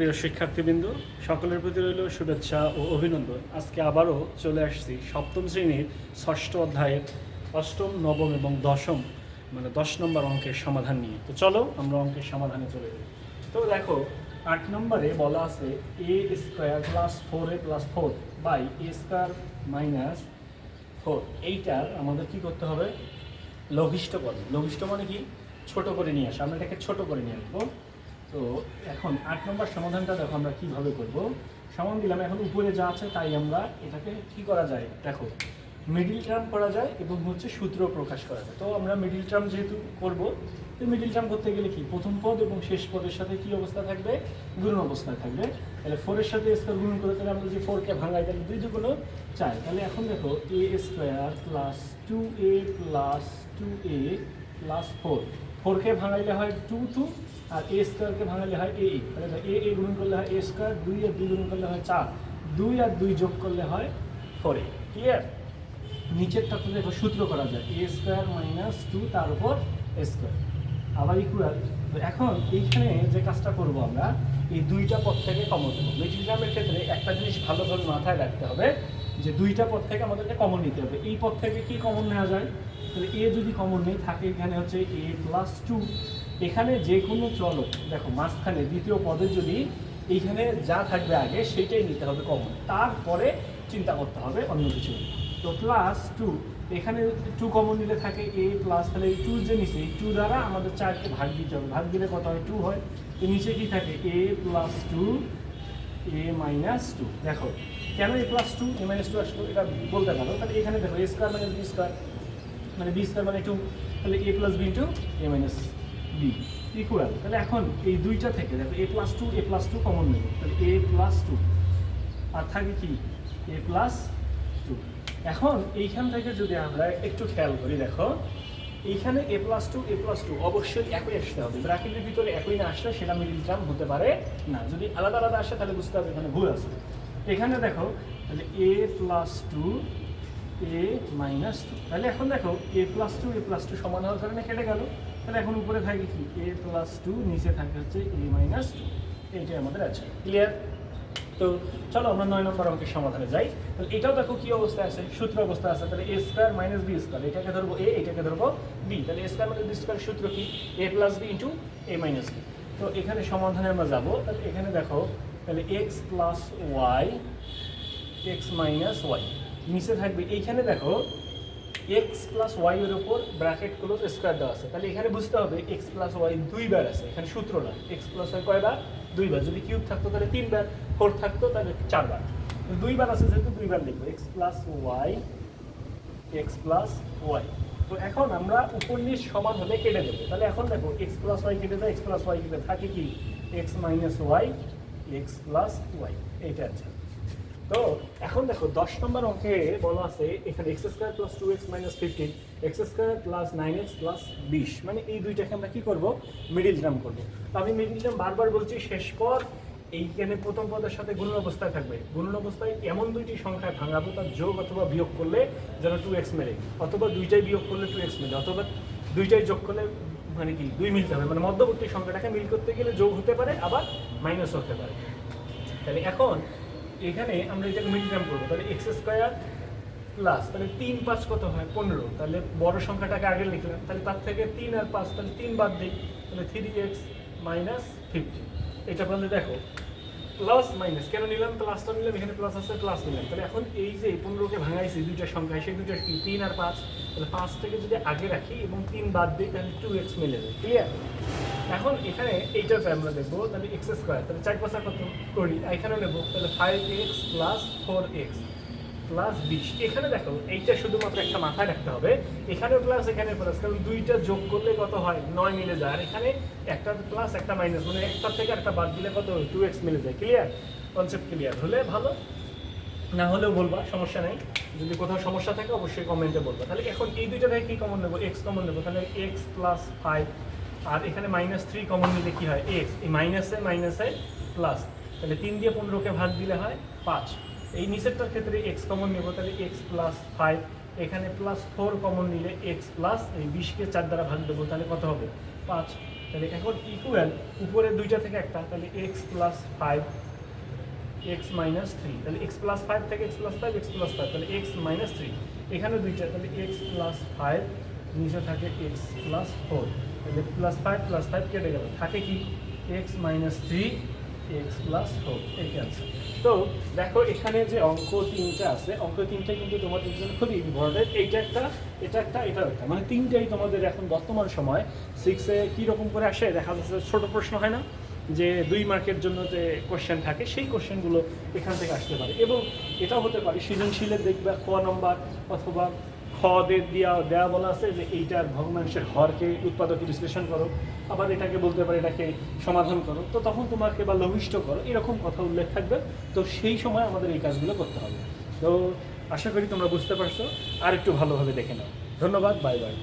প্রিয় শিক্ষার্থীবৃন্দ, সকলের প্রতি রইল শুভেচ্ছা ও অভিনন্দন। আজকে আবারও চলে আসছি সপ্তম শ্রেণির ষষ্ঠ অধ্যায়ের অষ্টম, নবম এবং দশম মানে দশ নম্বর অঙ্কের সমাধান নিয়ে। তো চলো আমরা অঙ্কের সমাধানে চলে যাই। তো দেখো, আট নম্বরে বলা আছে a square plus four a plus four by a square minus four এইটার আমাদের কি করতে হবে? লঘিষ্ঠ করবে লঘিষ্ঠ মানে কি? ছোট করে নিয়ে আসা। আমরা এটাকে ছোট করে নিয়ে আসব। তো এখন আট নম্বর সমাধানটা দেখো আমরা কীভাবে করব। সমান দিলাম, এখন উপরে যা আছে তাই আমরা এটাকে কি করা যায়? দেখো মিডিল টার্ম করা যায় এবং হচ্ছে সূত্র প্রকাশ করা যায়। তো আমরা মিডিল টার্ম যেহেতু করব, তো মিডিল টার্ম করতে গেলে কি? প্রথম পদ এবং শেষ পদের সাথে কি অবস্থা থাকবে? গুণন অবস্থায় থাকবে। তাহলে ফোরের সাথে স্কোয়ার গুণন করে তাহলে আমরা যদি ফোরকে ভাঙাই, তাহলে দুই দুগুলো চাই তাহলে এখন দেখো a square plus two a plus two a plus four ফোরকে ভাঙাইলে হয় টু টু আর এ স্কোয়ারকে ভাঙাইলে হয় এ এ তাহলে এ এ গুণন করলে হয় এ স্কোয়ার দুই আর দুই গুণন করলে হয় চার। দুই আর দুই যোগ করলে হয় ফোর এ ক্লিয়ার নিচেরটা তো দেখো সূত্র করা যায়। এ স্কোয়ার মাইনাস টু তার উপর স্কোয়ার আবার ইকুয়াল এখন এইখানে যে কাজটা করব আমরা, এই দুইটা পদ থেকে কমন দেবো মিডিল টার্মের ক্ষেত্রে একটা জিনিস ভালোভাবে মাথায় রাখতে হবে যে দুইটা পদ থেকে আমাদেরকে কমন নিতে হবে। এই পদ থেকে কি কমন নেওয়া যায়? তাহলে এ যদি কমন নেই, থাকে এখানে হচ্ছে এ প্লাস টু এখানে যে কোনো চলক, দেখো মাঝখানে দ্বিতীয় পদে যদি এইখানে যা থাকবে আগে, সেটাই নিতে হবে কমন তারপরে চিন্তা করতে হবে অন্য কিছু। তো প্লাস টু এখানে টু কমন নিলে থাকে এ প্লাস তাহলে এই টু যে নিচে, এই টু দ্বারা আমাদের চারকে ভাগ দিতে হবে। ভাগ দিলে কত হয়? টু হয়। তো নিচে কি থাকে? A plus two a minus two দেখো, কেন a plus two a minus two আসলো? এটা বলতে পারো। তাহলে এখানে দেখো a square minus b square মানে বি স্কোয়ার মানে টু তাহলে a plus b two a minus b equal তাহলে এখন এই দুইটা থেকে দেখো a plus two a plus two common নেব তাহলে এ প্লাস টু আর থাকে কি? এ প্লাস টু এখন এইখান থেকে যদি আমরা একটু খেয়াল করি, দেখো, এইখানে a plus two a plus two অবশ্যই একই আসতে হবে। ব্র্যাকেটের ভিতরে একই না আসলে সেটা মিডিল টার্ম হতে পারে না। যদি আলাদা আলাদা আসে, তাহলে বুঝতে হবে এখানে ভুল আছে। এখানে দেখো, তাহলে a plus two a minus two তাহলে এখন দেখো a plus two a plus two সমান হওয়ার কারণে কেটে গেল। তাহলে এখন উপরে থাকে কি? এ প্লাস টু নিচে থাকে হচ্ছে এ মাইনাস টু এইটাই আমাদের আছে ক্লিয়ার তো চলো আমরা নয় নম্বর অঙ্কের সমাধানে যাই। তাহলে এটাও দেখো কি অবস্থা আছে? সূত্র অবস্থা আছে। তাহলে a square minus b square এটাকে ধরবো এ এটাকে ধরবো বি তাহলে a square minus b square সূত্র কি? A plus b into a minus b তো এখানে সমাধানে আমরা যাব। তাহলে এখানে দেখো, তাহলে x plus y x minus y নিচে থাকবে। এইখানে দেখো এক্স প্লাস ওয়াই এর উপর ব্র্যাকেট ক্লোজ স্কোয়ার দেওয়া আছে। তাহলে এখানে বুঝতে হবে এক্স প্লাস ওয়াই দুইবার আছে। এখানে সূত্র না। এক্স প্লাস ওয়াই কয়বার? দুইবার যদি কিউব থাকতো তাহলে তিনবার ফোর থাকতো তাহলে চারবার দুইবার আছে যেহেতু দুইবার লিখব। X plus y x plus y তো এখন আমরা উপর নিচ সমান হলে কেটে দেবো। তাহলে এখন দেখো এক্স প্লাস ওয়াই কেটে যায় এক্স প্লাস ওয়াই কেটে থাকে কি? X minus y x plus y এইটা আছে তো এখন দেখো, দশ নম্বর অঙ্কে বলা আছে, এখানে x square plus two x minus fifteen x square plus nine x plus বিশ মানে এই দুইটাকে আমরা কি করব? মিডিল টার্ম করব। তো আমি মিডিল টার্ম বারবার বলছি, শেষ পর এইখানে প্রথম পদের সাথে গুণন অবস্থায় থাকবে। গুণন অবস্থায় এমন দুইটি সংখ্যায় ভাঙাবো, তার যোগ অথবা বিয়োগ করলে যেন টু এক্স মেলে, অথবা দুইটাই বিয়োগ করলে টু এক্স মেলে, অথবা দুইটাই যোগ করলে মানে কি, দুই মিলতে হবে মানে মধ্যবর্তী সংখ্যাটাকে মিল করতে গেলে যোগ হতে পারে, আবার মাইনাস হতে পারে। তাহলে এখন এখানে আমরা এটাকে মিডিয়াম করব। তাহলে এক্স স্কোয়ার প্লাস তাহলে তিন পাঁচ কত হয়? পনেরো। তাহলে বড় সংখ্যাটাকে আগে লিখলাম। তাহলে তার থেকে তিন আর পাঁচ, তাহলে তিন বাদ দিই। তাহলে থ্রি এক্স মাইনাস ফিফটি এটা পর্যন্ত দেখো প্লাস মাইনাস কেন নিলাম? প্লাসটা নিলাম, এখানে প্লাস আছে প্লাস নিলাম। তাহলে এখন এই যে পনেরোকে ভাঙাইছে, দুইটা সংখ্যা, সেই দুইটা কি? তিন আর পাঁচ। তাহলে পাঁচটাকে যদি আগে রাখি এবং তিন বাদ দিই, তাহলে টু এক্স মিলে যায়। ক্লিয়ার এখন এখানে এইটাতে আমরা দেখব, তাহলে এক্স স্কোয়ার তাহলে চার পাঁচা কত করি? এখানে নেব। তাহলে five x plus four x plus বিশ। এখানে দেখো, এইটা শুধুমাত্র একটা মাথায় রাখতে হবে। এখানে প্লাস এখানে প্লাস কারণ দুইটা যোগ করলে কত হয়? নয় মিলে যায়। আর এখানে একটা প্লাস একটা মাইনাস মানে একটা থেকে একটা বাদ দিলে কত টু এক্স মিলে যায়। ক্লিয়ার কনসেপ্ট ক্লিয়ার হলে ভালো। না হলেও বলবা, সমস্যা নেই। যদি কোথাও সমস্যা থাকে, অবশ্যই কমেন্টে বলবা। তাহলে এখন এই দুইটা থেকে কী কমন নেব? এক্স কমন নেব। তাহলে এক্স প্লাস ফাইভ আর এখানে মাইনাস থ্রি কমন নিলে কী হয়? এক্স এই মাইনাসে মাইনাসে প্লাস তাহলে তিন দিয়ে পনেরোকে ভাগ দিলে হয় পাঁচ। এই নিচেরটার ক্ষেত্রে এক্স কমন নেব, তাহলে এক্স প্লাস ফাইভ এখানে প্লাস ফোর কমন নিলে এক্স প্লাস এই বিশকে চার দ্বারা ভাগ দেবো, তাহলে কত হবে? পাঁচ। তাহলে এখন ইকুয়াল উপরে দুইটা থেকে একটা, তাহলে x plus five x minus three তাহলে এক্স প্লাস ফাইভ থেকে x plus five x plus five তাহলে এক্স মাইনাস থ্রি এখানে দুইটা, তাহলে এক্স প্লাস ফাইভ নিচে থাকে এক্স প্লাস ফোর তাহলে প্লাস ফাইভ প্লাস ফাইভ কেটে গেল। থাকে কি? X minus three x plus four এই ক্যান্সার তো দেখো এখানে যে অঙ্ক তিনটা আছে, অঙ্ক তিনটা কিন্তু তোমাদের জন্য খুবই ইম্পর্টেন্ট এইটা একটা, এটা একটা এটা একটা। মানে তিনটাই তোমাদের এখন বর্তমান সময় সিক্সে কীরকম করে আসে, দেখা যাচ্ছে ছোট প্রশ্ন হয় না, যে দুই মার্কের জন্য যে কোশ্চেন থাকে, সেই কোশ্চেনগুলো এখান থেকে আসতে পারে। এবং এটাও হতে পারে, সৃজনশীলের দেখবে ক নম্বর অথবা খ দের দেওয়া দেওয়া বলা আছে যে এইটার ভগ্নাংশের হরকে উৎপাদকে বিশ্লেষণ করো, আবার এটাকে বলতে পারে এটাকে সমাধান করো। তো তখন তোমাকে বা লঘিষ্ঠ করো, এরকম কথা উল্লেখ থাকবে। তো সেই সময় আমাদের এই কাজগুলো করতে হবে। তো আশা করি তোমরা বুঝতে পারছ। আর একটু ভালোভাবে দেখে নাও। ধন্যবাদ, বাই বাই।